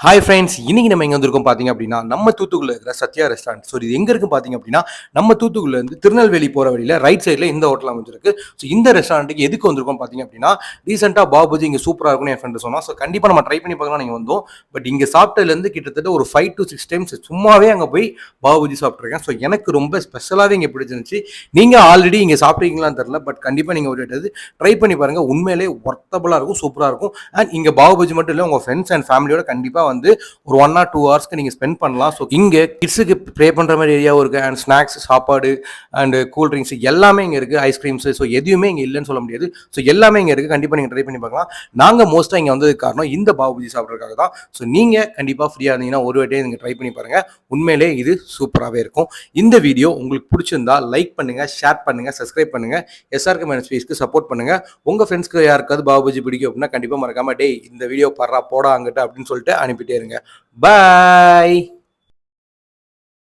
Hi friends இன்னைக்கு நம்ம எங்கே வந்திருக்கோம் பார்த்தீங்க அப்படின்னா நம்ம தூத்துக்குள்ள இருக்கிற சத்யா ரெஸ்டாரண்ட் ஸோ இது எங்கே இருக்கு பார்த்தீங்க அப்படின்னா நம்ம தூத்துக்குள்ள இருந்து திருநெல்வேலி போகிற வழியில் ரைட் சைடில் இந்த ஹோட்டல் அமைஞ்சிருக்கு. ஸோ இந்த ரெஸ்டாரண்ட்டுக்கு எதுக்கு வந்திருக்கோம் பார்த்தீங்க அப்படின்னா ரீசெண்டாக பாபுஜி இங்கே சூப்பராக இருக்கும்னு என் ஃப்ரெண்ட் சொன்னால் ஸோ கண்டிப்பாக நம்ம ட்ரை பண்ணி பார்க்கலாம் நீங்கள் வந்தோம். பட் இங்கே சாப்பிட்டதுலேருந்து கிட்டத்தட்ட ஒரு ஃபைவ் டு சிக்ஸ் டைம்ஸ் சும்மாவே அங்கே போய் பாபுஜி சாப்பிட்ருக்கேன் ஸோ எனக்கு ரொம்ப ஸ்பெஷலாகவே இங்கே பிடிச்சிருந்துச்சு. நீங்கள் ஆல்ரெடி இங்கே சாப்பிட்றீங்களான்னு தெரில பட் கண்டிப்பாக நீங்கள் ஒரு ட்ரை பண்ணி பாருங்க. உண்மையிலே ஒர்த்தபுளாக இருக்கும் சூப்பராக இருக்கும். அண்ட் இங்கே பாபுஜி மட்டும் இல்லை உங்கள் ஃப்ரெண்ட்ஸ் அண்ட் ஃபேமிலியோட கண்டிப்பாக கண்டிப்பா வந்து ஒரு ஒன் ஆர் டூ ஹவர்ஸ்க்கு நீங்கள் ஸ்பெண்ட் பண்ணலாம். ஸோ இங்கே கிட்ஸுக்கு ப்ரே பண்ணுற மாதிரி ஏரியாவும் இருக்குது அண்ட் ஸ்நாக்ஸ் சாப்பாடு அண்ட் கூல் ட்ரிங்க்ஸ் எல்லாமே இங்கே இருக்குது ஐஸ்கிரீம்ஸ் ஸோ எதுவுமே இங்கே இல்லைன்னு சொல்ல முடியாது. ஸோ எல்லாமே இங்கே இருக்குது கண்டிப்பாக நீங்கள் ட்ரை பண்ணி பார்க்கலாம். நாங்கள் மோஸ்ட்டாக இங்கே வந்ததுக்கு காரணம் இந்த பாபுஜி சாப்பிட்றதுக்காக தான். ஸோ நீங்கள் கண்டிப்பாக ஃப்ரீயாக இருந்தீங்கன்னா ஒரு வாட்டியே நீங்கள் ட்ரை பண்ணி பாருங்கள் உண்மையிலே இது சூப்பராகவே இருக்கும். இந்த வீடியோ உங்களுக்கு பிடிச்சிருந்தா லைக் பண்ணுங்கள் ஷேர் பண்ணுங்கள் சப்ஸ்கிரைப் பண்ணுங்கள் எஸ்ஆர்கே மைனஸ் ஃபீஸ்க்கு சப்போர்ட் பண்ணுங்கள் உங்கள் ஃப்ரெண்ட்ஸ்க்கு யாருக்காவது பாபுஜி பிடிக்கும் அப்படின்னா கண்டிப்பாக மறக்காமல் டே இந்த வீடியோ படுறா போடா அங்கிட்ட அப்படின்னு சொல்லிட்டு அனுப்பிட்டே இருங்க. பாய்